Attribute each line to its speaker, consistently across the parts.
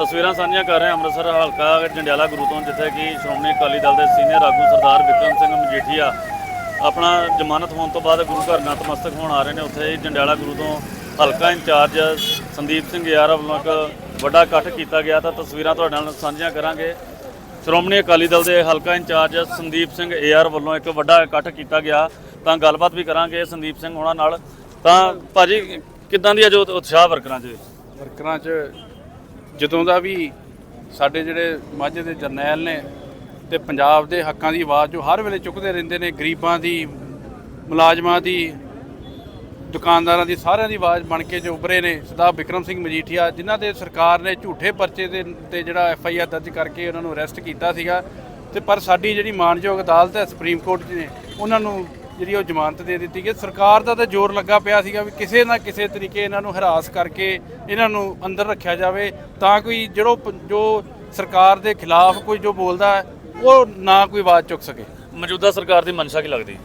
Speaker 1: ਤਸਵੀਰਾਂ ਸਾਂਝੀਆਂ ਕਰ ਰਹੇ ਹਾਂ ਅੰਮ੍ਰਿਤਸਰ ਹਲਕਾ ਜੰਡਿਆਲਾ ਗੁਰੂ ਤੋਂ ਜਿੱਥੇ ਕਿ ਸ਼੍ਰੋਮਣੀ ਅਕਾਲੀ ਦਲ ਦੇ ਸੀਨੀਅਰ ਆਗੂ ਸਰਦਾਰ ਵਿਕਰਮ ਸਿੰਘ ਮਜੀਠੀਆ ਆਪਣਾ ਜ਼ਮਾਨਤ ਹੋਣ ਤੋਂ ਬਾਅਦ ਗੁਰੂ ਘਰ ਨਤਮਸਤਕ ਹੋਣ ਆ ਰਹੇ ਨੇ। ਉੱਥੇ ਜੰਡਿਆਲਾ ਗੁਰੂ ਤੋਂ ਹਲਕਾ ਇੰਚਾਰਜ ਸੰਦੀਪ ਸਿੰਘ ਯਾਰ ਵੱਲੋਂ ਇੱਕ ਵੱਡਾ ਇਕੱਠ ਕੀਤਾ ਗਿਆ। ਤਾਂ ਤਸਵੀਰਾਂ ਤੁਹਾਡੇ ਨਾਲ ਸਾਂਝੀਆਂ ਕਰਾਂਗੇ। ਸ਼੍ਰੋਮਣੀ ਅਕਾਲੀ ਦਲ ਦੇ ਹਲਕਾ ਇੰਚਾਰਜ ਸੰਦੀਪ ਸਿੰਘ ਏਆਰ ਵੱਲੋਂ ਇੱਕ ਵੱਡਾ ਇਕੱਠ ਕੀਤਾ ਗਿਆ। ਤਾਂ ਗੱਲਬਾਤ ਵੀ ਕਰਾਂਗੇ ਸੰਦੀਪ ਸਿੰਘ ਹੋਣਾ ਨਾਲ। ਤਾਂ ਭਾਜੀ, ਕਿੱਦਾਂ ਦੀ ਹੈ ਜੋ ਉਤਸ਼ਾਹ ਵਰਕਰਾਂ 'ਚ?
Speaker 2: ਵਰਕਰਾਂ 'ਚ ਜਦੋਂ ਦਾ ਵੀ ਸਾਡੇ ਜਿਹੜੇ ਮਾਝੇ ਦੇ ਜਰਨੈਲ ਨੇ ਤੇ ਪੰਜਾਬ ਦੇ ਹੱਕਾਂ ਦੀ ਆਵਾਜ਼ ਜੋ ਹਰ ਵੇਲੇ ਚੁੱਕਦੇ ਰਹਿੰਦੇ ਨੇ, ਗਰੀਬਾਂ ਦੀ, ਮੁਲਾਜ਼ਮਾਂ ਦੀ, ਦੁਕਾਨਦਾਰਾਂ ਦੀ, ਸਾਰਿਆਂ ਦੀ ਆਵਾਜ਼ ਬਣ ਕੇ ਜੋ ਉਭਰੇ ਨੇ, ਸਰਦਾਰ ਵਿਕਰਮ ਸਿੰਘ ਮਜੀਠੀਆ, ਜਿਨ੍ਹਾਂ ਦੇ ਸਰਕਾਰ ਨੇ ਝੂਠੇ ਪਰਚੇ ਦੇ ਤੇ ਜਿਹੜਾ ਐਫ ਆਈ ਆਰ ਦਰਜ ਕਰਕੇ ਉਹਨਾਂ ਨੂੰ ਅਰੈਸਟ ਕੀਤਾ ਸੀਗਾ। ਤੇ ਪਰ ਸਾਡੀ ਜਿਹੜੀ ਮਾਨਯੋਗ ਅਦਾਲਤ ਹੈ, ਸੁਪਰੀਮ ਕੋਰਟ ਨੇ, ਉਹਨਾਂ ਨੂੰ ਜਿਹੜੀ ਉਹ ਜ਼ਮਾਨਤ ਦੇ ਦਿੱਤੀ ਗਈ ਸਰਕਾਰ ਦਾ ਤਾਂ ਜ਼ੋਰ ਲੱਗਾ ਪਿਆ ਸੀਗਾ ਵੀ ਕਿਸੇ ਨਾ ਕਿਸੇ ਤਰੀਕੇ ਇਹਨਾਂ ਨੂੰ ਹਰਾਸ ਕਰਕੇ ਇਹਨਾਂ ਨੂੰ ਅੰਦਰ ਰੱਖਿਆ ਜਾਵੇ ਤਾਂ ਕੋਈ ਜਿਹੜੋ ਜੋ ਸਰਕਾਰ ਦੇ ਖਿਲਾਫ ਕੋਈ ਜੋ ਬੋਲਦਾ ਹੈ, ਉਹ ਨਾ ਕੋਈ ਆਵਾਜ਼ ਚੁੱਕ ਸਕੇ।
Speaker 1: ਮੌਜੂਦਾ ਸਰਕਾਰ ਦੀ ਮਨਸ਼ਾ ਕੀ ਲੱਗਦੀ?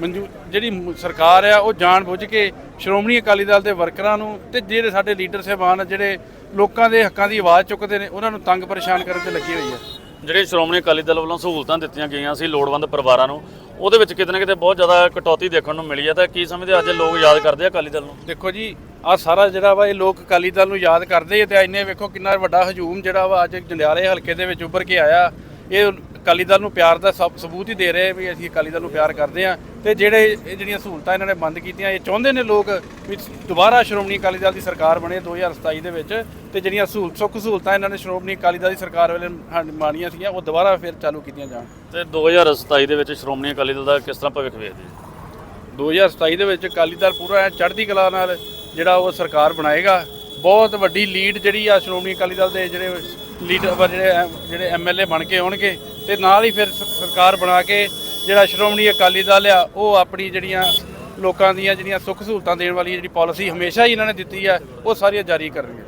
Speaker 2: ਮਨਜੂ ਜਿਹੜੀ ਸਰਕਾਰ ਆ ਉਹ ਜਾਣ ਬੁੱਝ ਕੇ ਸ਼੍ਰੋਮਣੀ ਅਕਾਲੀ ਦਲ ਦੇ ਵਰਕਰਾਂ ਨੂੰ ਤੇ ਜਿਹੜੇ ਸਾਡੇ ਲੀਡਰ ਸਾਹਿਬਾਨ ਜਿਹੜੇ ਲੋਕਾਂ ਦੇ ਹੱਕਾਂ ਦੀ ਆਵਾਜ਼ ਚੁੱਕਦੇ ਨੇ ਉਹਨਾਂ ਨੂੰ ਤੰਗ ਪਰੇਸ਼ਾਨ ਕਰਨ ਤੇ ਲੱਗੀ ਹੋਈ ਹੈ।
Speaker 1: ਜਿਹੜੇ ਸ਼੍ਰੋਮਣੀ ਅਕਾਲੀ ਦਲ ਵੱਲੋਂ ਸਹੂਲਤਾਂ ਦਿੱਤੀਆਂ ਗਈਆਂ ਸੀ ਲੋੜਵੰਦ ਪਰਿਵਾਰਾਂ ਨੂੰ, ਉਹਦੇ ਵਿੱਚ ਕਿਤੇ ਨਾ ਕਿਤੇ ਬਹੁਤ ਜ਼ਿਆਦਾ ਕਟੌਤੀ ਦੇਖਣ ਨੂੰ ਮਿਲੀ ਹੈ। ਤਾਂ ਕੀ ਸਮਝਦੇ ਅੱਜ ਲੋਕ ਯਾਦ ਕਰਦੇ ਆ ਅਕਾਲੀ ਦਲ ਨੂੰ?
Speaker 2: ਦੇਖੋ ਜੀ ਆ ਸਾਰਾ ਜਿਹੜਾ ਵਾ ਇਹ ਲੋਕ ਅਕਾਲੀ ਦਲ ਨੂੰ ਯਾਦ ਕਰਦੇ ਆ ਤੇ ਇੰਨੇ ਵੇਖੋ ਕਿੰਨਾ ਵੱਡਾ ਹਜੂਮ ਜਿਹੜਾ ਵਾ ਅੱਜ ਜੰਡਿਆਲੇ ਹਲਕੇ ਦੇ ਵਿੱਚ ਉੱਭਰ ਕੇ ਆਇਆ। ਇਹ ਅਕਾਲੀ ਦਲ ਨੂੰ ਪਿਆਰ ਦਾ ਸਬ ਸਬੂਤ ਹੀ ਦੇ ਰਹੇ ਵੀ ਅਸੀਂ ਅਕਾਲੀ ਦਲ ਨੂੰ ਪਿਆਰ ਕਰਦੇ ਆ ਤੇ ਜਿਹੜੇ ਇਹ ਜਿਹੜੀਆਂ ਸਹੂਲਤਾਂ ਇਹਨਾਂ ਨੇ ਬੰਦ ਕੀਤੀਆਂ ਇਹ ਚਾਹੁੰਦੇ ਨੇ ਲੋਕ ਵੀ ਦੁਬਾਰਾ ਸ਼੍ਰੋਮਣੀ ਅਕਾਲੀ ਦਲ ਦੀ ਸਰਕਾਰ ਬਣੇ 2027 ਦੇ ਵਿੱਚ ਤੇ ਜਿਹੜੀਆਂ ਸਹੂਲਤ ਸੁੱਖ ਸਹੂਲਤਾਂ ਇਹਨਾਂ ਨੇ ਸ਼੍ਰੋਮਣੀ ਅਕਾਲੀ ਦਲ ਦੀ ਸਰਕਾਰ ਵੇਲੇ ਮਾਣੀਆਂ ਸੀਗੀਆਂ ਉਹ ਦੁਬਾਰਾ ਫਿਰ ਚਾਲੂ ਕੀਤੀਆਂ ਜਾਣ
Speaker 1: ਤੇ 2027 ਦੇ ਵਿੱਚ ਸ਼੍ਰੋਮਣੀ ਅਕਾਲੀ ਦਲ ਦਾ ਕਿਸ ਤਰ੍ਹਾਂ ਭਵਿੱਖ ਵੇਖਦੇ ਹੋ?
Speaker 2: 2027 ਦੇ ਵਿੱਚ ਅਕਾਲੀ ਦਲ ਪੂਰਾ ਚੜ੍ਹਦੀ ਕਲਾ ਨਾਲ ਜਿਹੜਾ ਉਹ ਸਰਕਾਰ ਬਣਾਏਗਾ ਬਹੁਤ ਵੱਡੀ ਲੀਡ ਜਿਹੜੀ ਆ ਸ਼੍ਰੋਮਣੀ ਅਕਾਲੀ ਦਲ ਦੇ ਜਿਹੜੇ ਲੀਡਰ ਜਿਹੜੇ ਐਮ- ਜਿਹੜੇ ਐਮਐਲਏ ਬਣ ਕੇ ਆਉਣਗੇ ਤੇ ਨਾਲ ਹੀ ਫਿਰ ਸਰਕਾਰ ਬਣਾ ਕੇ ਜਿਹੜਾ ਸ਼੍ਰੋਮਣੀ ਅਕਾਲੀ ਦਲ ਆ ਉਹ ਆਪਣੀ ਜਿਹੜੀਆਂ ਲੋਕਾਂ ਦੀਆਂ ਜਿਹੜੀਆਂ ਸੁੱਖ ਸਹੂਲਤਾਂ ਦੇਣ ਵਾਲੀ ਜਿਹੜੀ ਪਾਲਿਸੀ ਹਮੇਸ਼ਾ ਹੀ ਇਹਨਾਂ ਨੇ ਦਿੱਤੀ ਆ ਉਹ ਸਾਰੀਆਂ ਜਾਰੀ ਕਰਨਗੇ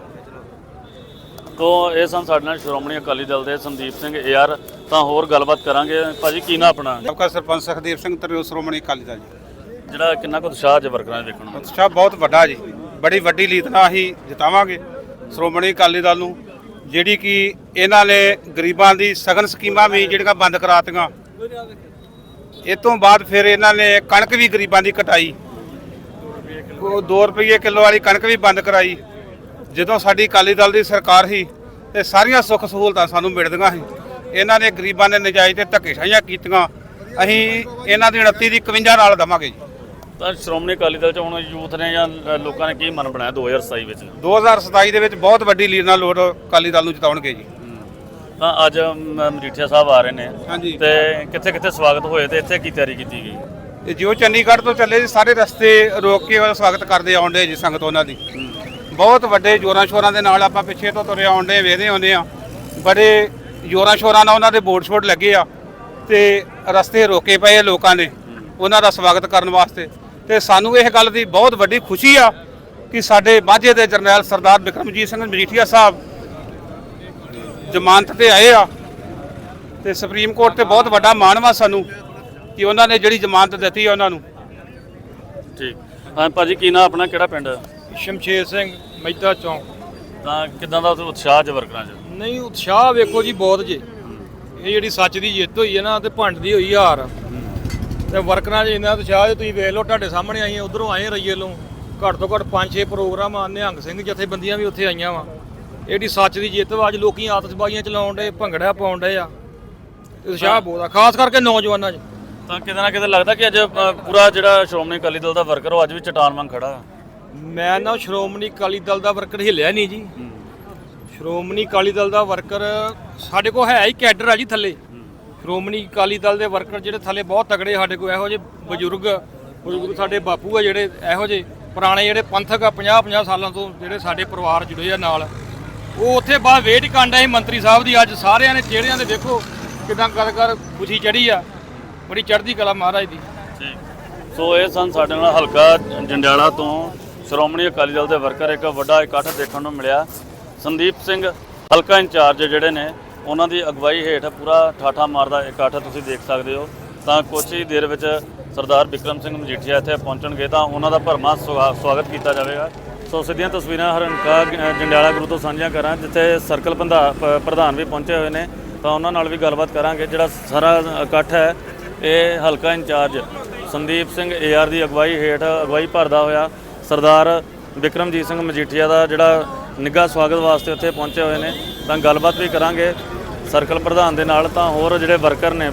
Speaker 1: ਤੋਂ ਇਹ ਸਨ ਸਾਡੇ ਨਾਲ ਸ਼੍ਰੋਮਣੀ ਅਕਾਲੀ ਦਲ ਦੇ ਸੰਦੀਪ ਸਿੰਘ ਏਆਰ ਤਾਂ ਹੋਰ ਗੱਲਬਾਤ ਕਰਾਂਗੇ। ਭਾਜੀ ਕੀ ਨਾ ਆਪਣਾ?
Speaker 3: ਸਾਬਕਾ ਸਰਪੰਚ ਸੁਖਦੇਵ ਸਿੰਘ ਤਰਿਓ ਸ਼੍ਰੋਮਣੀ ਅਕਾਲੀ ਦਲ ਜੀ।
Speaker 1: ਜਿਹੜਾ ਕਿੰਨਾ ਕੁ ਉਤਸ਼ਾਹ ਅੱਜ ਵਰਕਰਾਂ 'ਚ ਦੇਖਣ ਨੂੰ?
Speaker 3: ਉਤਸ਼ਾਹ ਬਹੁਤ ਵੱਡਾ ਜੀ। ਬੜੀ ਵੱਡੀ ਲੀਡ ਨਾਲ ਅਸੀਂ ਜਿਤਾਵਾਂਗੇ ਸ਼੍ਰੋਮਣੀ ਅਕਾਲੀ ਦਲ ਨੂੰ। ਜਿਹੜੀ ਕਿ ਇਹਨਾਂ ਨੇ ਗਰੀਬਾਂ ਦੀ ਸਗਨ ਸਕੀਮਾਂ ਵੀ ਜਿਹੜੀਆਂ ਬੰਦ ਕਰਾਤੀਆਂ। ਇਹ ਤੋਂ ਬਾਅਦ ਫਿਰ ਇਹਨਾਂ ਨੇ ਕਣਕ ਵੀ ਗਰੀਬਾਂ ਦੀ ਕਟਾਈ। ਉਹ 2 ਰੁਪਏ ਕਿਲੋ ਵਾਲੀ ਕਣਕ ਵੀ ਬੰਦ ਕਰਾਈ। ਜਦੋਂ ਸਾਡੀ ਅਕਾਲੀ ਦਲ ਦੀ ਸਰਕਾਰ ਸੀ, ਤੇ ਸਾਰੀਆਂ ਸੁੱਖ ਸਹੂਲਤਾਂ ਸਾਨੂੰ ਮਿਲਦੀਆਂ ਸੀ। ਇਹਨਾਂ ਨੇ ਗਰੀਬਾਂ ਨੇ ਨਜਾਇਜ਼ ਤੇ ਧੱਕੇਸ਼ਾਹੀਆਂ ਕੀਤੀਆਂ। ਅਸੀਂ ਇਹਨਾਂ ਦੀ 29 ਦੀ 51 ਨਾਲ ਦਵਾਂਗੇ ਜੀ।
Speaker 1: ਤਾਂ ਸ਼੍ਰੋਮਣੀ ਅਕਾਲੀ ਦਲ 'ਚ ਹੁਣ ਯੂਥ ਨੇ ਜਾਂ ਲੋਕਾਂ ਨੇ ਕੀ ਮਨ ਬਣਾਇਆ 2027 ਵਿੱਚ?
Speaker 3: 2027 ਦੇ ਵਿੱਚ ਬਹੁਤ ਵੱਡੀ ਲੀਡ ਨਾਲ ਲੋੜ ਅਕਾਲੀ ਦਲ ਨੂੰ ਜਿਤਾਉਣਗੇ ਜੀ।
Speaker 1: ਤਾਂ ਅੱਜ ਮ- ਮਜੀਠੀਆ ਸਾਹਿਬ ਆ ਰਹੇ ਨੇ।
Speaker 3: ਹਾਂਜੀ।
Speaker 1: ਤੇ ਕਿੱਥੇ ਕਿੱਥੇ ਸਵਾਗਤ ਹੋਏ ਤੇ ਇੱਥੇ ਕੀ ਤਿਆਰੀ ਕੀਤੀ ਗਈ?
Speaker 3: ਤੇ ਜਿਉ ਚੰਡੀਗੜ੍ਹ ਤੋਂ ਚੱਲੇ ਜੀ ਸਾਰੇ ਰਸਤੇ ਰੋਕ ਕੇ ਉਹਦਾ ਸਵਾਗਤ ਕਰਦੇ ਆਉਂਦੇ ਜੀ ਸੰਗਤ ਉਹਨਾਂ ਦੀ। ਬਹੁਤ ਵੱਡੇ ਜੋਰਾਂ ਸ਼ੋਰਾਂ ਦੇ ਨਾਲ ਆਪਾਂ ਪਿੱਛੇ ਤੋਂ ਤੁਰੇ ਆਉਂਦੇ ਵੇਖਦੇ ਆਉਂਦੇ ਆ ਬੜੇ ਜੋਰਾਂ ਸ਼ੋਰਾਂ ਨਾਲ ਉਹਨਾਂ ਦੇ ਬੋਰਡ ਸ਼ੋਰਡ ਲੱਗੇ ਆ ਤੇ ਰਸਤੇ ਰੋਕੇ ਪਏ ਲੋਕਾਂ ਨੇ ਉਹਨਾਂ ਦਾ ਸਵਾਗਤ ਕਰਨ ਵਾਸਤੇ। ਤੇ ਸਾਨੂੰ ਇਹ ਗੱਲ ਦੀ ਬਹੁਤ ਵੱਡੀ ਖੁਸ਼ੀ ਆ ਕਿ ਸਾਡੇ ਮਾਝੇ ਦੇ ਜਰਨੈਲ ਸਰਦਾਰ ਬਿਕਰਮਜੀਤ ਸਿੰਘ ਮਜੀਠੀਆ ਸਾਹਿਬ ਜ਼ਮਾਨਤ ਤੇ ਆਏ ਆ ਤੇ ਸੁਪਰੀਮ ਕੋਰਟ ਤੇ ਬਹੁਤ ਵੱਡਾ ਮਾਣ ਵਾ ਸਾਨੂੰ ਕਿ ਉਹਨਾਂ ਨੇ ਜਿਹੜੀ ਜ਼ਮਾਨਤ ਦਿੱਤੀ ਆ ਉਹਨਾਂ ਨੂੰ।
Speaker 1: ਠੀਕ। ਹਾਂ ਭਾਜੀ ਕੀ ਨਾ ਆਪਣਾ? ਕਿਹੜਾ ਪਿੰਡ?
Speaker 4: ਸ਼ਮਸ਼ੇਰ ਸਿੰਘ ਮਹਿਤਾ ਚੌਂਕ।
Speaker 1: ਤਾਂ ਕਿਦਾਂ ਦਾ ਉਤਸ਼ਾਹ ਅੱਜ ਵਰਕਰਾਂ 'ਚ?
Speaker 4: ਨਹੀਂ ਉਤਸ਼ਾਹ ਵੇਖੋ ਜੀ ਬਹੁਤ ਜੇ। ਇਹ ਜਿਹੜੀ ਸੱਚ ਦੀ ਜਿੱਤ ਹੋਈ ਹੈ ਨਾ ਤੇ ਭੰਡ ਦੀ ਹੋਈ ਹਾਰ। ਤੇ ਵਰਕਰਾਂ 'ਚ ਇੰਨਾ ਉਤਸ਼ਾਹ ਜੇ ਤੁਸੀਂ ਵੇਖ ਲਓ ਤੁਹਾਡੇ ਸਾਹਮਣੇ ਆਈਆਂ ਉਧਰੋਂ ਆਏ ਰਈਏ ਲੋਂ। ਘੱਟ ਤੋਂ ਘੱਟ 5-6 ਪ੍ਰੋਗਰਾਮ ਆ ਨਿਹੰਗ ਸਿੰਘ ਜਥੇਬੰਦੀਆਂ ਵੀ ਉੱਥੇ ਆਈਆਂ ਵਾ। ਇਹਦੀ ਸੱਚ ਦੀ ਜਿੱਤ ਵਾ ਅੱਜ ਲੋਕੀ ਆਤਿਸ਼ਬਾਜ਼ੀਆਂ ਚਲਾਉਣ ਡੇ ਭੰਗੜਾ ਪਾਉਣ ਡੇ ਆ। ਤੇ ਉਤਸ਼ਾਹ ਬਹੁਤ ਆ ਖਾਸ ਕਰਕੇ ਨੌਜਵਾਨਾਂ 'ਚ।
Speaker 1: ਤਾਂ ਕਿਤੇ ਨਾ ਕਿਤੇ ਲੱਗਦਾ ਕਿ ਅੱਜ ਅ, ਪੂਰਾ ਜਿਹੜਾ ਸ਼੍ਰੋਮਣੀ ਅਕਾਲੀ ਦਲ ਦਾ ਵਰਕਰ ਉਹ ਅੱਜ ਵੀ ਚਟਾਨ ਵਾਂਗ ਖੜਾ
Speaker 4: ਮੈਂ ਨਾ ਸ਼੍ਰੋਮਣੀ ਅਕਾਲੀ ਦਲ ਦਾ ਵਰਕਰ ਹਿੱਲਿਆ ਨਹੀਂ ਜੀ। ਸ਼੍ਰੋਮਣੀ ਅਕਾਲੀ ਦਲ ਦਾ ਵਰਕਰ ਸਾਡੇ ਕੋਲ ਹੈ ਹੀ ਕੈਡਰ ਆ ਜੀ ਥੱਲੇ। ਸ਼੍ਰੋਮਣੀ ਅਕਾਲੀ ਦਲ ਦੇ ਵਰਕਰ ਜਿਹੜੇ ਥੱਲੇ ਬਹੁਤ ਤਗੜੇ ਸਾਡੇ ਕੋਲ, ਇਹੋ ਜਿਹੇ ਬਜ਼ੁਰਗ ਬਜ਼ੁਰਗ ਸਾਡੇ ਬਾਪੂ ਆ ਜਿਹੜੇ, ਇਹੋ ਜਿਹੇ ਪੁਰਾਣੇ ਜਿਹੜੇ ਪੰਥਕ ਆ 50 50 ਸਾਲਾਂ ਤੋਂ ਜਿਹੜੇ ਸਾਡੇ ਪਰਿਵਾਰ ਜੁੜੇ ਆ ਨਾਲ। ਉਹ ਉੱਥੇ ਬਾਅਦ ਵੇਟ ਕਾਂਡਾ ਸੀ ਮੰਤਰੀ ਸਾਹਿਬ ਦੀ, ਅੱਜ ਸਾਰਿਆਂ ਨੇ ਚਿਹਰਿਆਂ ਦੇ ਦੇਖੋ ਕਿਦਾਂ ਕਰ ਕਰ ਖੁਸ਼ੀ ਚੜੀ ਆ। ਬੜੀ ਚੜ੍ਹਦੀ ਕਲਾ ਮਹਾਰਾਜ ਦੀ।
Speaker 1: ਸੋ ਇਹ ਸਨ ਸਾਡੇ ਨਾਲ ਹਲਕਾ ਜੰਡਿਆਲਾ ਤੋਂ ਸ਼੍ਰੋਮਣੀ ਅਕਾਲੀ ਦਲ ਦੇ ਵਰਕਰ, ਇੱਕ ਵੱਡਾ ਇਕੱਠ ਦੇਖਣ ਨੂੰ ਮਿਲਿਆ। ਸੰਦੀਪ ਸਿੰਘ, ਹਲਕਾ ਇੰਚਾਰਜ ਜਿਹੜੇ ਨੇ ਉਹਨਾਂ ਦੀ ਅਗਵਾਈ ਹੇਠ ਪੂਰਾ ਠਾਠਾ ਮਾਰਦਾ, ਇਕੱਠ ਤੁਸੀਂ ਦੇਖ ਸਕਦੇ ਹੋ। ਤਾਂ ਕੁਝ ਹੀ ਦੇਰ ਵਿੱਚ ਸਰਦਾਰ ਵਿਕਰਮ ਸਿੰਘ ਮਜੀਠੀਆ ਇੱਥੇ ਪਹੁੰਚਣਗੇ ਤਾਂ ਉਹਨਾਂ ਦਾ ਭਰਮਾ ਸਵਾ- ਸਵਾਗਤ ਕੀਤਾ ਜਾਵੇਗਾ। ਸੋ ਸਿੱਧੀਆਂ ਤਸਵੀਰਾਂ ਹਰਨਕਾ ਜੰਡਿਆਲਾ ਗੁਰੂ ਤੋਂ ਸਾਂਝੀਆਂ ਕਰਾਂ, ਜਿੱਥੇ ਸਰਕਲ ਪ੍ਰਧਾ- ਪ- ਪ੍ਰਧਾਨ ਵੀ ਪਹੁੰਚੇ ਹੋਏ ਨੇ। ਤਾਂ ਉਹਨਾਂ ਨਾਲ ਵੀ ਗੱਲਬਾਤ ਕਰਾਂਗੇ, ਜਿਹੜਾ ਸਾਰਾ ਇਕੱਠ ਹੈ, ਇਹ ਹਲਕਾ in charge Sandeep Singh AR ਦੀ ਅਗਵਾਈ ਹੇਠ ਅਗਵਾਈ ਭਰਦਾ ਹੋਇਆ ਸਰਦਾਰ ਵਿਕਰਮਜੀਤ ਸਿੰਘ ਮਜੀਠੀਆ ਦਾ ਜਿਹੜਾ ਨਿੱਘਾ ਸਵਾਗਤ ਵਾਸਤੇ ਉੱਥੇ ਪਹੁੰਚੇ ਹੋਏ ਨੇ। ਤਾਂ ਗੱਲਬਾਤ ਵੀ ਕਰਾਂਗੇ ਸਰਕਲ ਪ੍ਰਧਾਨ ਦੇ ਨਾਲ। ਤਾਂ ਹੋਰ ਜਿਹੜੇ ਵਰਕਰ ਨੇ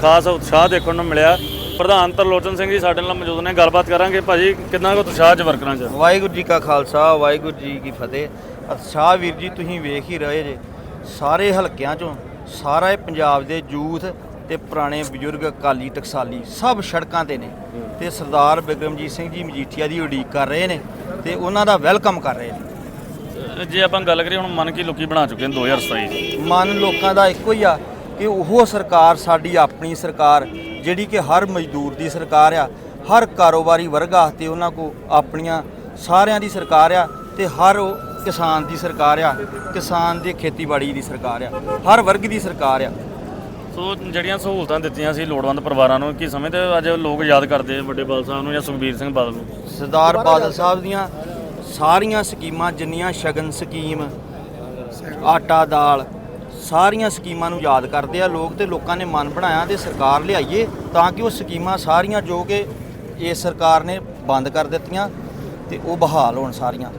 Speaker 1: ਖਾਸ ਉਤਸ਼ਾਹ ਦੇਖਣ ਨੂੰ ਮਿਲਿਆ। ਪ੍ਰਧਾਨ ਤਰਲੋਚਨ ਸਿੰਘ ਜੀ ਸਾਡੇ ਨਾਲ ਮੌਜੂਦ ਨੇ। ਗੱਲਬਾਤ ਕਰਾਂਗੇ ਭਾਜੀ, ਕਿੰਨਾ ਕੁ ਉਤਸ਼ਾਹ ਚ ਵਰਕਰਾਂ ਚ?
Speaker 5: ਵਾਹਿਗੁਰੂ ਜੀ ਕਾ ਖਾਲਸਾ, ਵਾਹਿਗੁਰੂ ਜੀ ਕੀ ਫਤਿਹ। ਅਤਸ਼ਾਹ ਵੀਰ ਜੀ, ਤੁਸੀਂ ਵੇਖ ਹੀ ਰਹੇ ਜੇ, ਸਾਰੇ ਹਲਕਿਆਂ ਚੋਂ ਸਾਰਾ ਇਹ ਪੰਜਾਬ ਦੇ ਯੂਥ ਤੇ ਪੁਰਾਣੇ ਬਜ਼ੁਰਗ ਅਕਾਲੀ ਟਕਸਾਲੀ ਸਭ ਸੜਕਾਂ ਤੇ ਨੇ। ਤੇ ਸਰਦਾਰ ਬਿਕਰਮਜੀਤ ਸਿੰਘ ਜੀ ਮਜੀਠੀਆ ਦੀ ਉਡੀਕ ਕਰ ਰਹੇ ਨੇ ਤੇ ਉਹਨਾਂ ਦਾ ਵੈਲਕਮ ਕਰ ਰਹੇ ਨੇ।
Speaker 1: ਜੇ ਆਪਾਂ ਗੱਲ ਕਰੀਏ ਹੁਣ ਮਨ ਕੀ ਲੋਕੀ ਬਣਾ ਚੁੱਕੇ ਨੇ 2027 ਚ।
Speaker 5: ਮਨ ਲੋਕਾਂ ਦਾ ਇੱਕੋ ਹੀ ਆ ਕਿ ਉਹ ਸਰਕਾਰ ਸਾਡੀ ਆਪਣੀ ਸਰਕਾਰ ਜਿਹੜੀ ਕਿ ਹਰ ਮਜ਼ਦੂਰ ਦੀ ਸਰਕਾਰ ਆ ਹਰ ਕਾਰੋਬਾਰੀ ਵਰਗ ਤੇ ਉਹਨਾਂ ਕੋ ਆਪਣੀਆਂ ਸਾਰਿਆਂ ਦੀ ਸਰਕਾਰ ਆ ਤੇ ਹਰ ਕਿਸਾਨ ਦੀ ਸਰਕਾਰ ਆ ਕਿਸਾਨ ਦੇ ਖੇਤੀਬਾੜੀ ਦੀ ਸਰਕਾਰ ਆ ਹਰ ਵਰਗ ਦੀ ਸਰਕਾਰ ਆ।
Speaker 1: ਸੋ ਜਿਹੜੀਆਂ ਸਹੂਲਤਾਂ ਦਿੱਤੀਆਂ ਸੀ ਲੋੜਵੰਦ ਪਰਿਵਾਰਾਂ ਨੂੰ ਕੀ ਸਮਝਦੇ ਹੋ? ਅੱਜ ਲੋਕ ਯਾਦ ਕਰਦੇ ਵੱਡੇ ਬਾਲ ਸਾਹਿਬ ਨੂੰ ਜਾਂ ਸੁਖਬੀਰ ਸਿੰਘ ਬਾਦਲ ਨੂੰ?
Speaker 5: ਸਰਦਾਰ ਬਾਦਲ ਸਾਹਿਬ ਦੀਆਂ ਸਾਰੀਆਂ ਸਕੀਮਾਂ ਜਿੰਨੀਆਂ ਸ਼ਗਨ ਸਕੀਮ ਆਟਾ ਦਾਲ ਸਾਰੀਆਂ ਸਕੀਮਾਂ ਨੂੰ ਯਾਦ ਕਰਦੇ ਆ ਲੋਕ ਤੇ ਲੋਕਾਂ ਨੇ ਮਨ ਬਣਾਇਆ ਤੇ ਸਰਕਾਰ ਲਿਆਈਏ ਤਾਂ ਕਿ ਉਹ ਸਕੀਮਾਂ ਸਾਰੀਆਂ ਜੋ ਕਿ ਇਸ ਸਰਕਾਰ ਨੇ ਬੰਦ ਕਰ ਦਿੱਤੀਆਂ ਤੇ ਉਹ ਬਹਾਲ ਹੋਣ ਸਾਰੀਆਂ।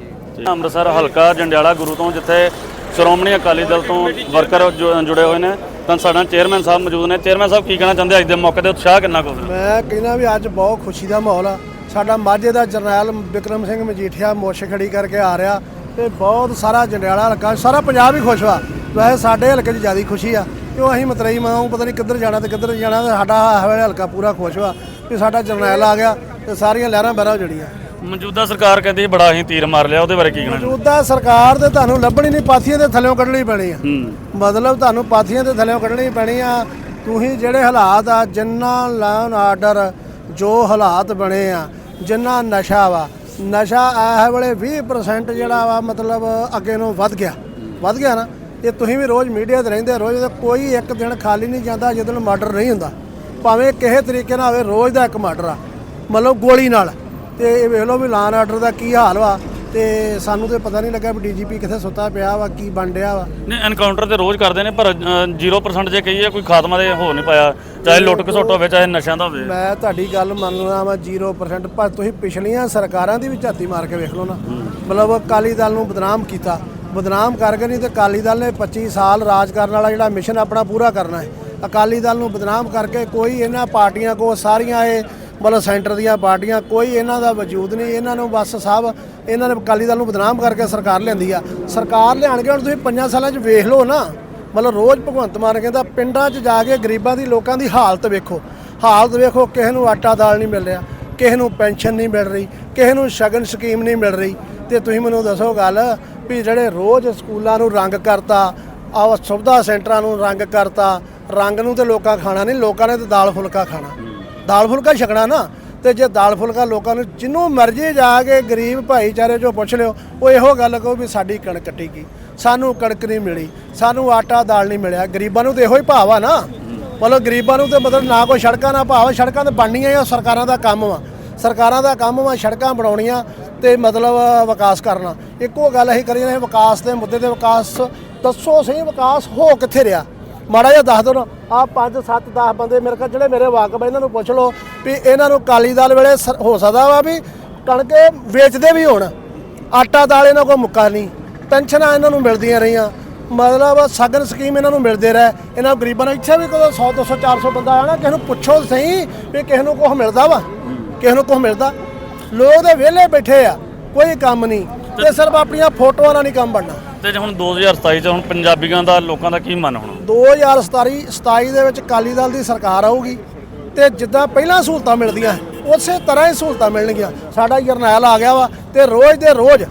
Speaker 1: ਅੰਮ੍ਰਿਤਸਰ ਹਲਕਾ ਜੰਡਿਆਲਾ ਗੁਰੂ ਤੋਂ ਜਿੱਥੇ ਸ਼੍ਰੋਮਣੀ ਅਕਾਲੀ ਦਲ ਤੋਂ ਵਰਕਰ ਜੁ- ਜੁੜੇ ਹੋਏ ਨੇ ਤਾਂ ਸਾਡਾ ਚੇਅਰਮੈਨ ਸਾਹਿਬ ਮੌਜੂਦ ਨੇ। ਚੇਅਰਮੈਨ ਸਾਹਿਬ ਕੀ ਕਹਿਣਾ ਚਾਹੁੰਦੇ ਅੱਜ ਦੇ ਮੌਕੇ ਤੇ ਉਤਸ਼ਾਹ ਕਿੰਨਾ ਕੁ
Speaker 6: ਮੈਂ ਕਹਿੰਦਾ ਵੀ ਅੱਜ ਬਹੁਤ ਖੁਸ਼ੀ ਦਾ ਮਾਹੌਲ ਆ। ਸਾਡਾ ਮਾਝੇ ਦਾ ਜਰਨੈਲ ਵਿਕਰਮ ਸਿੰਘ ਮਜੀਠੀਆ ਮੁੱਛ ਖੜੀ ਕਰਕੇ ਆ ਰਿਹਾ ਤੇ ਬਹੁਤ ਸਾਰਾ ਜੰਡਿਆਲਾ ਹਲਕਾ ਸਾਰਾ ਪੰਜਾਬ ਹੀ ਖੁਸ਼ ਵਾ। ਵੈਸੇ ਸਾਡੇ ਹਲਕੇ 'ਚ ਜ਼ਿਆਦਾ ਖੁਸ਼ੀ ਆ। ਕਿਉਂ ਅਸੀਂ ਮਤਰਈ ਮਾਂ ਪਤਾ ਨਹੀਂ ਕਿੱਧਰ ਜਾਣਾ ਤੇ ਕਿੱਧਰ ਜਾਣਾ ਤੇ ਸਾਡਾ ਆਹ ਵੇਲੇ ਹਲਕਾ ਪੂਰਾ ਖੁਸ਼ ਵਾ ਵੀ ਸਾਡਾ ਜਰਨੈਲ ਆ ਗਿਆ ਤੇ ਸਾਰੀਆਂ ਲਹਿਰਾਂ ਬਹਿਰਾਂ ਜੜੀਆਂ।
Speaker 1: ਮੌਜੂਦਾ ਸਰਕਾਰ ਕਹਿੰਦੀ ਬੜਾ ਹੀ ਤੀਰ ਮਾਰ ਲਿਆ ਉਹਦੇ ਬਾਰੇ ਕੀ ਕਹਿਣਾ?
Speaker 6: ਮੌਜੂਦਾ ਸਰਕਾਰ ਤੇ ਤੁਹਾਨੂੰ ਲੱਭਣੀ ਨਹੀਂ ਪਾਥੀਆਂ ਦੇ ਥੱਲੇੋਂ ਕੱਢਣੀ ਪੈਣੀ ਆ। ਮਤਲਬ ਤੁਹਾਨੂੰ ਪਾਥੀਆਂ ਦੇ ਥੱਲੇੋਂ ਕੱਢਣੀ ਪੈਣੀ ਆ। ਤੁਸੀਂ ਜਿਹੜੇ ਹਾਲਾਤ ਆ ਜਿੰਨਾ ਲਾਅਨ ਆਰਡਰ ਜੋ ਹਾਲਾਤ ਬਣੇ ਆ ਜਿੰਨਾ ਨਸ਼ਾ ਵਾ, ਨਸ਼ਾ ਇਹ ਵੇਲੇ 20% ਜਿਹੜਾ ਵਾ, ਮਤਲਬ ਅੱਗੇ ਨੂੰ ਵੱਧ ਗਿਆ। ਵੱਧ ਗਿਆ ਨਾ, ਇਹ ਤੁਸੀਂ ਵੀ ਰੋਜ਼ ਮੀਡੀਆ ਤੇ ਰਹਿੰਦੇ ਰੋਜ਼ ਤੇ ਕੋਈ ਇੱਕ ਦਿਨ ਖਾਲੀ ਨਹੀਂ ਜਾਂਦਾ ਜਦੋਂ ਮਰਡਰ ਨਹੀਂ ਹੁੰਦਾ। ਭਾਵੇਂ ਕਿਸੇ ਤਰੀਕੇ ਨਾਲ ਹੋਵੇ, ਰੋਜ਼ ਦਾ ਇੱਕ ਮਰਡਰ ਆ। ਮਤਲਬ ਗੋਲੀ ਨਾਲ। ਤੇ ਇਹ ਵੇਖ ਲਓ ਵੀ ਲਾਨ ਆਰਡਰ ਦਾ ਕੀ ਹਾਲ ਵਾ। ਤੇ ਸਾਨੂੰ ਤੇ ਪਤਾ ਨਹੀਂ ਲੱਗਾ ਵੀ ਡੀਜੀਪੀ ਕਿੱਥੇ ਸੁੱਤਾ ਪਿਆ ਵਾ ਕੀ ਬਣ ਡਿਆ ਵਾ।
Speaker 1: ਨਹੀਂ ਐਨਕਾਊਂਟਰ ਤੇ ਰੋਜ਼ ਕਰਦੇ ਨੇ ਪਰ ਅ, 0% ਜੇ ਕਹੀਏ ਕੋਈ ਖਾਤਮਾ ਦੇ ਹੋ ਨਹੀਂ ਪਾਇਆ। ਚਾਹੇ ਲੁੱਟ ਖਸੁੱਟ ਹੋਵੇ ਚਾਹੇ ਨਸ਼ਿਆਂ ਦਾ ਹੋਵੇ।
Speaker 6: ਮੈਂ ਤੁਹਾਡੀ ਗੱਲ ਮੰਨਦਾ ਵਾਂ 0% ਪਰ ਤੁਸੀਂ ਪਿਛਲੀਆਂ ਸਰਕਾਰਾਂ ਦੀ ਵੀ ਝਾਤੀ ਮਾਰ ਕੇ ਵੇਖ ਲਓ ਨਾ। ਮਤਲਬ ਅਕਾਲੀ ਦਲ ਨੂੰ ਬਦਨਾਮ ਕੀਤਾ। ਬਦਨਾਮ ਕਰਕੇ ਨਹੀਂ ਤੇ ਅਕਾਲੀ ਦਲ ਨੇ 25 ਸਾਲ ਰਾਜ ਕਰਨ ਵਾਲਾ ਜਿਹੜਾ ਮਿਸ਼ਨ ਆਪਣਾ ਪੂਰਾ ਕਰਨਾ ਹੈ। ਅਕਾਲੀ ਦਲ ਨੂੰ ਬਦਨਾਮ ਕਰਕੇ ਕੋਈ ਇਹਨਾਂ ਪਾਰਟੀਆਂ ਕੋ ਸਾਰੀਆਂ ਇਹ ਮਤਲਬ ਸੈਂਟਰ ਦੀਆਂ ਪਾਰਟੀਆਂ, ਕੋਈ ਇਹਨਾਂ ਦਾ ਵਜੂਦ ਨਹੀਂ। ਇਹਨਾਂ ਨੂੰ ਬਸ ਸਾਹਿਬ ਇਹਨਾਂ ਨੇ ਅਕਾਲੀ ਦਲ ਨੂੰ ਬਦਨਾਮ ਕਰਕੇ ਸਰਕਾਰ ਲਿਆਂਦੀ ਆ। ਸਰਕਾਰ ਲਿਆਣਗੇ ਹੁਣ ਤੁਸੀਂ ਪੰਜਾਂ ਸਾਲਾਂ 'ਚ ਵੇਖ ਲਓ ਨਾ। ਮਤਲਬ ਰੋਜ਼ ਭਗਵੰਤ ਮਾਨ ਕਹਿੰਦਾ, ਪਿੰਡਾਂ 'ਚ ਜਾ ਕੇ ਗਰੀਬਾਂ ਦੀ ਲੋਕਾਂ ਦੀ ਹਾਲਤ ਵੇਖੋ। ਹਾਲਤ ਵੇਖੋ, ਕਿਸੇ ਨੂੰ ਆਟਾ ਦਾਲ ਨਹੀਂ ਮਿਲ ਰਿਹਾ, ਕਿਸੇ ਨੂੰ ਪੈਨਸ਼ਨ ਨਹੀਂ ਮਿਲ ਰਹੀ, ਕਿਸੇ ਨੂੰ ਸ਼ਗਨ ਸਕੀਮ ਨਹੀਂ ਮਿਲ ਰਹੀ। ਤੇ ਤੁਸੀਂ ਮੈਨੂੰ ਦੱਸੋ ਗੱਲ ਵੀ ਜਿਹੜੇ ਰੋਜ਼ ਸਕੂਲਾਂ ਨੂੰ ਰੰਗ ਕਰਤਾ ਆ ਸੁਵਿਧਾ ਸੈਂਟਰਾਂ ਨੂੰ ਰੰਗ ਕਰਤਾ, ਰੰਗ ਨੂੰ ਤੇ ਲੋਕਾਂ ਖਾਣਾ ਨਹੀਂ, ਲੋਕਾਂ ਨੇ ਤੇ ਦਾਲ ਫੁਲਕਾ ਖਾਣਾ। ਦਾਲ ਫੁਲਕਾ ਛਕਣਾ ਨਾ, ਤੇ ਜੇ ਦਾਲ ਫੁਲਕਾ ਲੋਕਾਂ ਨੂੰ ਜਿੰਨੂੰ ਮਰਜ਼ੀ ਜਾ ਕੇ ਗਰੀਬ ਭਾਈਚਾਰੇ ਚੋਂ ਪੁੱਛ ਲਿਓ, ਉਹ ਇਹੋ ਗੱਲ ਕਹੋ ਵੀ ਸਾਡੀ ਕਣਕ ਕੱਟੀ ਗਈ ਸਾਨੂੰ ਕਣਕ ਨਹੀਂ ਮਿਲੀ, ਸਾਨੂੰ ਆਟਾ ਦਾਲ ਨਹੀਂ ਮਿਲਿਆ। ਗਰੀਬਾਂ ਨੂੰ ਤੇ ਇਹੋ ਹੀ ਭਾਵ ਆ ਨਾ। ਮਤਲਬ ਗਰੀਬਾਂ ਨੂੰ ਤੇ ਮਤਲਬ ਨਾ ਕੋਈ ਸੜਕਾਂ ਨਾ ਭਾਵ, ਸੜਕਾਂ ਤੇ ਬਣਨੀਆਂ ਆ, ਸਰਕਾਰਾਂ ਦਾ ਕੰਮ ਵਾ। ਸਰਕਾਰਾਂ ਦਾ ਕੰਮ ਵਾ ਸੜਕਾਂ ਬਣਾਉਣੀਆਂ ਤੇ ਮਤਲਬ ਵਿਕਾਸ ਕਰਨਾ। ਇੱਕੋ ਗੱਲ ਅਸੀਂ ਕਰੀ ਜਾਂਦੇ ਵਿਕਾਸ ਦੇ ਮੁੱਦੇ ਤੇ ਵਿਕਾਸ, ਦੱਸੋ ਸਹੀ ਵਿਕਾਸ ਹੋ ਕਿੱਥੇ ਰਿਹਾ? ਮਾੜਾ ਜਿਹਾ ਦੱਸ ਦਿਓ ਨਾ ਆ 5 7 10 ਬੰਦੇ ਮੇਰੇ ਕੋਲ ਜਿਹੜੇ ਮੇਰੇ ਵਾਕਬ ਆ, ਇਹਨਾਂ ਨੂੰ ਪੁੱਛ ਲਓ ਵੀ ਇਹਨਾਂ ਨੂੰ ਕਾਲੀ ਦਲ ਵੇਲੇ ਸ- ਹੋ ਸਕਦਾ ਵਾ ਵੀ ਕਣਕ ਵੇਚਦੇ ਵੀ ਹੋਣ। ਆਟਾ ਦਾਲ ਇਹਨਾਂ ਕੋਲ ਮੁੱਕਾ ਨਹੀਂ ਪੈਨਸ਼ਨਾਂ ਇਹਨਾਂ ਨੂੰ ਮਿਲਦੀਆਂ ਰਹੀਆਂ। ਮਤਲਬ ਸਗਨ ਸਕੀਮ ਇਹਨਾਂ ਨੂੰ ਮਿਲਦੇ ਰਹਿ ਇਹਨਾਂ ਗਰੀਬਾਂ ਨੂੰ ਇੱਥੇ ਵੀ ਕਦੋਂ 100 200 400 ਬੰਦਾ ਆਣਾ ਕਿਸੇ ਨੂੰ ਪੁੱਛੋ ਸਹੀ ਵੀ ਕਿਸੇ ਨੂੰ ਕੁਝ ਮਿਲਦਾ ਵਾ ਕਿਸੇ ਨੂੰ ਕੁਝ ਮਿਲਦਾ। ਲੋਕ ਦੇ ਵਿਹਲੇ ਬੈਠੇ ਆ ਕੋਈ ਕੰਮ ਨਹੀਂ। ਤੇ ਸਿਰਫ ਆਪਣੀਆਂ ਫੋਟੋਆਂ ਨਾਲ ਨਹੀਂ ਕੰਮ ਬਣਨਾ।
Speaker 1: ਤੇ ਜੇ ਹੁਣ 2027 ਚ ਹੁਣ ਪੰਜਾਬੀਆਂ ਦਾ ਲੋਕਾਂ ਦਾ ਕੀ ਮਨ ਹੋਣਾ?
Speaker 6: 2027 27 ਦੇ ਵਿੱਚ ਅਕਾਲੀ ਦਲ ਦੀ ਸਰਕਾਰ ਆਊਗੀ ਤੇ ਜਿੱਦਾਂ ਪਹਿਲਾਂ ਸਹੂਲਤਾਂ ਮਿਲਦੀਆਂ, ਉਸੇ ਤਰ੍ਹਾਂ ਹੀ ਸਹੂਲਤਾਂ ਮਿਲਣਗੀਆਂ। ਸਾਡਾ ਜਰਨੈਲ ਆ ਗਿਆ ਵਾ ਤੇ ਰੋਜ਼ ਦੇ ਰੋਜ਼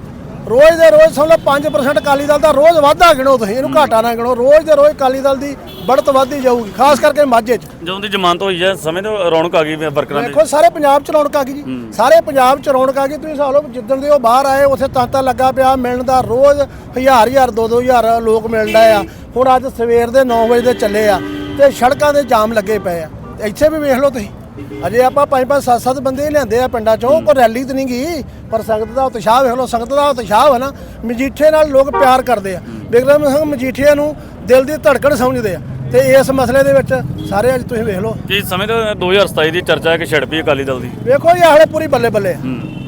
Speaker 6: ਰੋਜ਼ ਦੇ ਰੋਜ਼ ਸਮਝ ਲਓ 5% ਅਕਾਲੀ ਦਲ ਦਾ ਰੋਜ਼ ਵਾਧਾ ਗਿਣੋ ਤੁਸੀਂ ਇਹਨੂੰ ਘਾਟਾ ਨਾ ਗਿਣੋ। ਰੋਜ਼ ਦੇ ਰੋਜ਼ ਅਕਾਲੀ ਦਲ ਦੀ ਬੜਤ ਵਧਦੀ ਜਾਊਗੀ ਖਾਸ ਕਰਕੇ ਮਾਝੇ 'ਚ।
Speaker 1: ਜਦੋਂ ਦੀ ਜ਼ਮਾਨਤ ਹੋਈ ਹੈ ਸਮੇਂ ਤੇ ਰੌਣਕ ਆ ਗਈ ਵਰਕਰਾਂ ਦੀ।
Speaker 6: ਦੇਖੋ ਸਾਰੇ ਪੰਜਾਬ 'ਚ ਰੌਣਕ ਆ ਗਈ ਜੀ। ਸਾਰੇ ਪੰਜਾਬ 'ਚ ਰੌਣਕ ਆ ਗਈ। ਤੁਸੀਂ ਹਿਸਾਬ ਜਿੱਦਣ ਦੇ ਉਹ ਬਾਹਰ ਆਏ ਉੱਥੇ ਤਾਂ ਲੱਗਾ ਪਿਆ ਮਿਲਣ ਦਾ ਰੋਜ਼ ਹਜ਼ਾਰ ਹਜ਼ਾਰ 2-2000 ਲੋਕ ਮਿਲਦਾ ਆ। ਹੁਣ ਅੱਜ ਸਵੇਰ ਦੇ 9 ਵਜੇ ਦੇ ਚੱਲੇ ਆ ਤੇ ਸੜਕਾਂ ਦੇ ਜਾਮ ਲੱਗੇ ਪਏ ਆ। ਇੱਥੇ ਵੀ ਵੇਖ ਲਓ ਤੁਸੀਂ। ਅਜੇ ਆਪਾਂ ਪੰਜ ਪੰਜ ਸੱਤ ਸੱਤ ਬੰਦੇ ਹੀ ਲਿਆਂਦੇ ਆ ਪਿੰਡਾਂ ਚੋਂ ਕੋਈ ਰੈਲੀ ਤੇ ਨਹੀਂ ਗਈ ਪਰ ਸੰਗਤ ਦਾ ਉਤਸ਼ਾਹ ਵੇਖ ਲਓ ਸੰਗਤ ਦਾ ਉਤਸ਼ਾਹ ਹੈ ਨਾ ਮਜੀਠੇ ਨਾਲ ਲੋਕ ਪਿਆਰ ਕਰਦੇ ਆ। ਬਿਕਰਮ ਸਿੰਘ ਮਜੀਠੀਆ ਨੂੰ ਦਿਲ ਦੀ ਧੜਕਣ ਸਮਝਦੇ ਆ ਤੇ ਇਸ ਮਸਲੇ ਦੇ ਵਿੱਚ ਸਾਰੇ ਅੱਜ ਤੁਸੀਂ ਵੇਖ ਲਓ।
Speaker 1: ਕੀ ਸਮੇਂ ਤੇ 2027 ਦੀ ਚਰਚਾ ਹੈ ਕਿ ਛਿੜ ਪਈ ਅਕਾਲੀ ਦਲ ਦੀ?
Speaker 6: ਵੇਖੋ ਜੀ ਆਹਲੇ ਪੂਰੀ ਬੱਲੇ ਬੱਲੇ ਆ।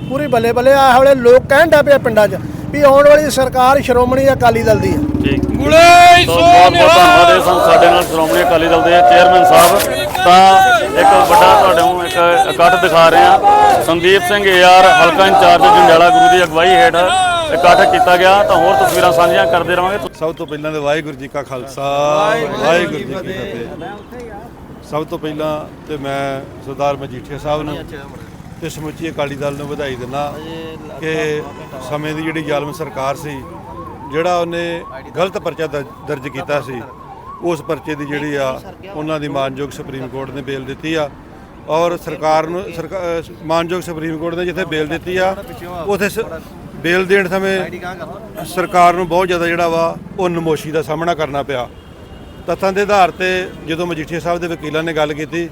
Speaker 6: ਪੂਰੀ ਬੱਲੇ ਬੱਲੇ ਆ ਵੇਲੇ ਲੋਕ ਕਹਿਣ ਡਾ ਪਿਆ ਪਿੰਡਾਂ 'ਚ ਵੀ ਆਉਣ ਵਾਲੀ ਸਰਕਾਰ ਸ਼੍ਰੋਮਣੀ ਅਕਾਲੀ ਦਲ ਦੀ ਆ।
Speaker 1: ਠੀਕ।
Speaker 4: ਗੁਲੇ
Speaker 1: ਸੋ ਬਹੁਤ ਬਹੁਤ ਧੰਨਵਾਦ ਇਹ ਸਨ ਸਾਡੇ ਨਾਲ ਸ਼੍ਰੋਮਣੀ ਅਕਾਲੀ ਦਲ ਦੇ ਚੇਅਰਮੈਨ ਸਾਹਿਬ। ਤਾਂ ਇੱਕ ਵੱਡਾ ਤੁਹਾਡੇ ਨੂੰ ਇੱਕ ਇਕੱਠ ਦਿਖਾ ਰਹੇ ਹਾਂ। ਸੰਦੀਪ ਸਿੰਘ ਏਆਰ ਹਲਕਾ ਇੰਚਾਰਜ, ਜੰਡਿਆਲਾ ਗੁਰੂ ਦੀ ਅਗਵਾਈ ਹੇਠ ਇਕੱਠ ਕੀਤਾ ਗਿਆ। ਤਾਂ ਹੋਰ ਤਸਵੀਰਾਂ ਸਾਂਝੀਆਂ ਕਰਦੇ ਰਹਾਂਗੇ
Speaker 7: ਸਭ ਤੋਂ ਪਹਿਲਾਂ ਤੇ ਵਾਹਿਗੁਰੂ ਜੀ ਕਾ ਖਾਲਸਾ, ਵਾਹਿਗੁਰੂ ਜੀ ਕੀ ਫਤਿਹ। ਸਭ ਤੋਂ ਪਹਿਲਾਂ ਤੇ ਮੈਂ ਸਰਦਾਰ ਮਜੀਠੀਆ ਸਾਹਿਬ ਨੂੰ ਤੇ ਸਮੁੱਚੀ ਅਕਾਲੀ ਦਲ ਨੂੰ ਵਧਾਈ ਦਿੰਦਾ ਕਿ ਸਮੇਂ ਦੀ ਜਿਹੜੀ ਜ਼ਾਲਮ ਸਰਕਾਰ ਸੀ, ਜਿਹੜਾ ਉਹਨੇ ਗਲਤ ਪਰਚਾ ਦਰ- ਦਰਜ ਕੀਤਾ ਸੀ ਉਸ ਪਰਚੇ ਦੀ ਜਿਹੜੀ ਆ, ਉਹਨਾਂ ਦੀ ਮਾਨਯੋਗ ਸੁਪਰੀਮ ਕੋਰਟ ਨੇ ਬੇਲ ਦਿੱਤੀ ਆ। ਔਰ ਸਰਕਾਰ ਨੂੰ, ਸਰਕਾ- ਮਾਨਯੋਗ ਸੁਪਰੀਮ ਕੋਰਟ ਨੇ ਜਿੱਥੇ ਬੇਲ ਦਿੱਤੀ ਆ, ਉਥੇ ਬੇਲ ਦੇਣ ਸਮੇਂ ਸਰਕਾਰ ਨੂੰ ਬਹੁਤ ਜ਼ਿਆਦਾ ਜਿਹੜਾ ਵਾ ਉਹ ਨਮੋਸ਼ੀ ਦਾ ਸਾਹਮਣਾ ਕਰਨਾ ਪਿਆ। ਤੱਥਾਂ ਦੇ ਆਧਾਰ ਤੇ ਜਦੋਂ ਮਜੀਠੀਆ ਸਾਹਿਬ ਦੇ ਵਕੀਲਾਂ ਨੇ ਗੱਲ ਕੀਤੀ,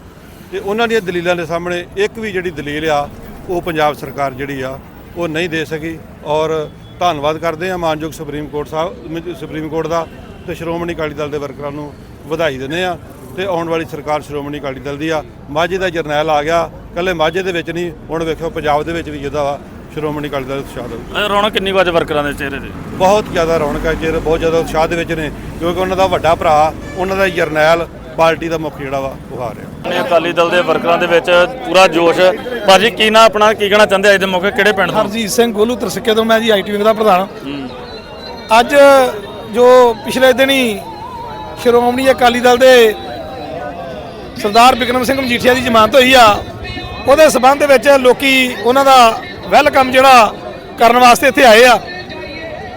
Speaker 7: ਤੇ ਉਹਨਾਂ ਦੀਆਂ ਦਲੀਲਾਂ ਦੇ ਸਾਹਮਣੇ ਇੱਕ ਵੀ ਜਿਹੜੀ ਦਲੀਲ ਆ, ਉਹ ਪੰਜਾਬ ਸਰਕਾਰ ਜਿਹੜੀ ਆ, ਉਹ ਨਹੀਂ ਦੇ ਸਕੀ। ਔਰ ਧੰਨਵਾਦ ਕਰਦੇ ਆ ਮਾਨਯੋਗ ਸੁਪਰੀਮ ਕੋਰਟ ਸਾਹਿਬ, ਸੁਪਰੀਮ ਕੋਰਟ ਦਾ। ਤੇ ਸ਼੍ਰੋਮਣੀ ਅਕਾਲੀ ਦਲ ਦੇ ਵਰਕਰਾਂ ਨੂੰ ਵਧਾਈ ਦਿੰਦੇ ਆ ਤੇ ਆਉਣ ਵਾਲੀ ਸਰਕਾਰ ਸ਼੍ਰੋਮਣੀ ਅਕਾਲੀ ਦਲ ਦੀ ਆ। ਮਾਝੇ ਦਾ ਜਰਨੈਲ ਆ ਗਿਆ ਕੱਲੇ ਮਾਝੇ ਦੇ ਵਿੱਚ ਨਹੀਂ ਹੁਣ ਵੇਖੋ ਪੰਜਾਬ ਦੇ ਵਿੱਚ ਵੀ ਜਿਹਦਾ ਵਾ ਸ਼੍ਰੋਮਣੀ ਅਕਾਲੀ ਦਲ ਉਤਸ਼ਾਹ ਦਾ
Speaker 1: ਰੌਣਕ ਕਿੰਨੀ ਵਾਜ ਵਰਕਰਾਂ ਦੇ ਚਿਹਰੇ ਤੇ?
Speaker 7: ਬਹੁਤ ਜ਼ਿਆਦਾ ਰੌਣਕ ਹੈ ਚਿਹਰੇ ਬਹੁਤ ਜ਼ਿਆਦਾ ਉਤਸ਼ਾਹ ਦੇ ਵਿੱਚ ਨੇ ਕਿਉਂਕਿ ਉਹਨਾਂ ਦਾ ਵੱਡਾ ਭਰਾ ਉਹਨਾਂ ਦਾ ਜਰਨੈਲ ਪਾਰਟੀ ਦਾ ਮੁੱਖ ਜਿਹੜਾ ਵਾ ਉਹ ਆ ਰਿਹਾ।
Speaker 1: ਆਪਣੇ ਅਕਾਲੀ ਦਲ ਦੇ ਵਰਕਰਾਂ ਦੇ ਵਿੱਚ ਪੂਰਾ ਜੋਸ਼। ਭਾਜੀ ਕੀ ਨਾ ਆਪਣਾ ਕੀ ਕਹਿਣਾ ਚਾਹੁੰਦੇ ਅੱਜ ਦੇ ਮੌਕੇ? ਕਿਹੜੇ ਪਿੰਡ ਤੋਂ?
Speaker 8: ਹਰਜੀਤ ਸਿੰਘ ਗੋਲੂ ਤਰਸਕੇ ਤੋਂ ਮੈਂ ਜੀ ਆਈਟੀ ਵਿੰਗ ਦਾ ਪ੍ਰਧਾਨ। ਅੱਜ ਜੋ ਪਿਛਲੇ ਦਿਨੀ ਸ਼੍ਰੋਮਣੀ ਅਕਾਲੀ ਦਲ ਦੇ ਸਰਦਾਰ ਬਿਕਰਮ ਸਿੰਘ ਮਜੀਠੀਆ ਦੀ ਜ਼ਮਾਨਤ ਹੋਈ ਆ ਉਹਦੇ ਸਬੰਧ ਦੇ ਵਿੱਚ ਲੋਕੀ ਉਹਨਾਂ ਦਾ ਵੈਲਕਮ ਜਿਹੜਾ ਕਰਨ ਵਾਸਤੇ ਇੱਥੇ ਆਏ ਆ।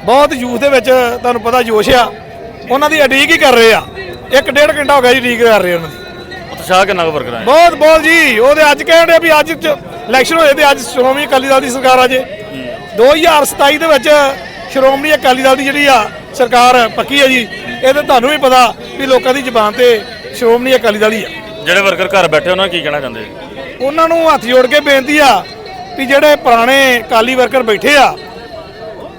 Speaker 8: ਬਹੁਤ ਯੂਥ ਦੇ ਵਿੱਚ ਤੁਹਾਨੂੰ ਪਤਾ ਜੋਸ਼ ਆ। ਉਹਨਾਂ ਦੀ ਅਡੀਕ ਹੀ ਕਰ ਰਹੇ ਆ। ਇੱਕ ਡੇਢ ਘੰਟਾ ਹੋ ਗਿਆ ਜੀ ਉਡੀਕ ਕਰ ਰਹੇ ਉਹਨਾਂ ਦੀ।
Speaker 1: ਉਤਸ਼ਾਹ ਕਿੰਨਾ ਕੁ ਵਰਕਰਾਂ ਹੈ
Speaker 8: ਬਹੁਤ ਬਹੁਤ ਜੀ। ਉਹਦੇ ਅੱਜ ਕਹਿਣ ਡਿਆ ਵੀ ਅੱਜ ਇਲੈਕਸ਼ਨ ਹੋਏ ਤੇ ਅੱਜ ਸ਼੍ਰੋਮਣੀ ਅਕਾਲੀ ਦਲ ਦੀ ਸਰਕਾਰ ਆ ਜੇ। 2027 ਦੇ ਵਿੱਚ ਸ਼੍ਰੋਮਣੀ ਅਕਾਲੀ ਦਲ ਦੀ ਜਿਹੜੀ ਆ ਸਰਕਾਰ ਪੱਕੀ ਹੈ ਜੀ ਇਹ ਤਾਂ ਤੁਹਾਨੂੰ ਵੀ ਪਤਾ ਵੀ ਲੋਕਾਂ ਦੀ ਜ਼ੁਬਾਨ ਤੇ ਸ਼੍ਰੋਮਣੀ ਅਕਾਲੀ ਦਲ ਹੀ ਆ।
Speaker 1: ਜਿਹੜੇ ਵਰਕਰ ਘਰ ਬੈਠੇ ਉਹਨਾਂ ਕੀ ਕਹਿਣਾ ਚਾਹੁੰਦੇ?
Speaker 8: ਉਹਨਾਂ ਨੂੰ ਹੱਥ ਜੋੜ ਕੇ ਬੇਨਤੀ ਆ ਵੀ ਜਿਹੜੇ ਪੁਰਾਣੇ ਅਕਾਲੀ ਵਰਕਰ ਬੈਠੇ ਆ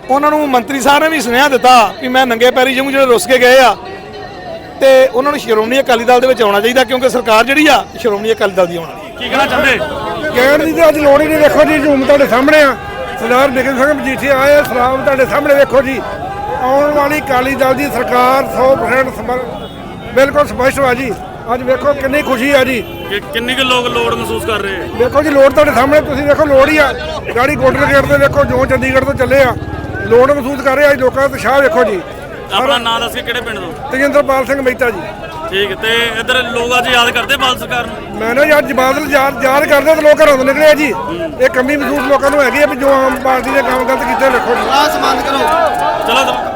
Speaker 8: ਉਹਨਾਂ ਨੂੰ ਮੰਤਰੀ ਸਾਹਿਬ ਨੇ ਵੀ ਸੁਨੇਹਾ ਦਿੱਤਾ ਵੀ ਮੈਂ ਨੰਗੇ ਪੈਰੀ ਜਾਊਂ ਜਿਹੜੇ ਰੁੱਸ ਕੇ ਗਏ ਆ ਤੇ ਉਹਨਾਂ ਨੂੰ ਸ਼੍ਰੋਮਣੀ ਅਕਾਲੀ ਦਲ ਦੇ ਵਿੱਚ ਆਉਣਾ ਚਾਹੀਦਾ ਕਿਉਂਕਿ ਸਰਕਾਰ ਜਿਹੜੀ ਆ ਸ਼੍ਰੋਮਣੀ ਅਕਾਲੀ ਦਲ ਦੀ ਆਉਣ ਵਾਲੀ
Speaker 1: ਕੀ ਕਹਿਣਾ ਚਾਹੁੰਦੇ?
Speaker 6: ਕਹਿਣ ਦੀ ਤਾਂ ਅੱਜ ਲੋੜ ਹੀ ਨਹੀਂ ਦੇਖੋ ਜੀ ਝੂਮ ਤੁਹਾਡੇ ਸਾਹਮਣੇ ਆ। ਸਰਦਾਰ ਬਿਕਰਮ ਸਿੰਘ ਮਜੀਠੀਆ ਆਏ ਆ, ਸਲਾਮ ਤੁਹਾਡੇ ਸਾਹਮਣੇ ਵੇਖੋ ਜੀ। ਆਉਣ ਵਾਲੀ ਅਕਾਲੀ ਦਲ ਦੀ ਸਰਕਾਰ 100% ਸਮਰ ਬਿਲਕੁਲ ਸਪਸ਼ਟ ਵਾ ਜੀ। ਅੱਜ ਵੇਖੋ ਕਿੰਨੀ ਖੁਸ਼ੀ ਆ ਜੀ।
Speaker 1: ਕਿ ਕਿੰਨੀ ਕੁ ਲੋਕ ਲੋੜ ਮਹਿਸੂਸ ਕਰ ਰਹੇ ਹੈ
Speaker 6: ਵੇਖੋ ਜੀ ਲੋੜ ਤੁਹਾਡੇ ਸਾਹਮਣੇ ਤੁਸੀਂ ਵੇਖੋ ਲੋੜ ਹੀ ਆ। ਗਾੜੀ ਗੋਡਰ ਗੇਟ ਤੇ ਵੇਖੋ ਜੋ ਚੰਡੀਗੜ੍ਹ ਤੋਂ ਚੱਲੇ ਆ। ਲੋੜ ਮਹਿਸੂਸ ਕਰ ਰਹੇ ਆ ਅੱਜ ਲੋਕਾਂ ਦਾ ਉਤਸ਼ਾਹ ਵੇਖੋ ਜੀ।
Speaker 1: ਆਪਣਾ ਨਾਂ ਦੱਸ ਕੇ ਕਿਹੜੇ ਪਿੰਡ ਤੋਂ?
Speaker 6: ਤੇਜਿੰਦਰਪਾਲ ਸਿੰਘ ਮਹਿਤਾ ਜੀ।
Speaker 1: ਠੀਕ ਤੇ ਇੱਧਰ ਲੋਕ ਅੱਜ ਯਾਦ ਕਰਦੇ ਬਾਲ ਸਰਕਾਰ ਨੂੰ?
Speaker 6: ਮੈਂ ਨਾ ਯਾਰ ਬਾਦਲ ਯਾਦ ਯਾਦ ਕਰਦੇ ਤੇ ਲੋਕ ਘਰੋਂ ਤੋਂ ਨਿਕਲੇ ਆ ਜੀ। ਇਹ ਕਮੀ ਮਹਿਸੂਸ ਲੋਕਾਂ ਨੂੰ ਹੈਗੀ ਆ ਵੀ ਜੋ ਆਮ ਪਾਰਟੀ ਨੇ ਕੰਮ ਗਲਤ ਕੀਤੇ ਵੇਖੋ ਜੀ।
Speaker 1: ਚਲੋ ਚਲੋ।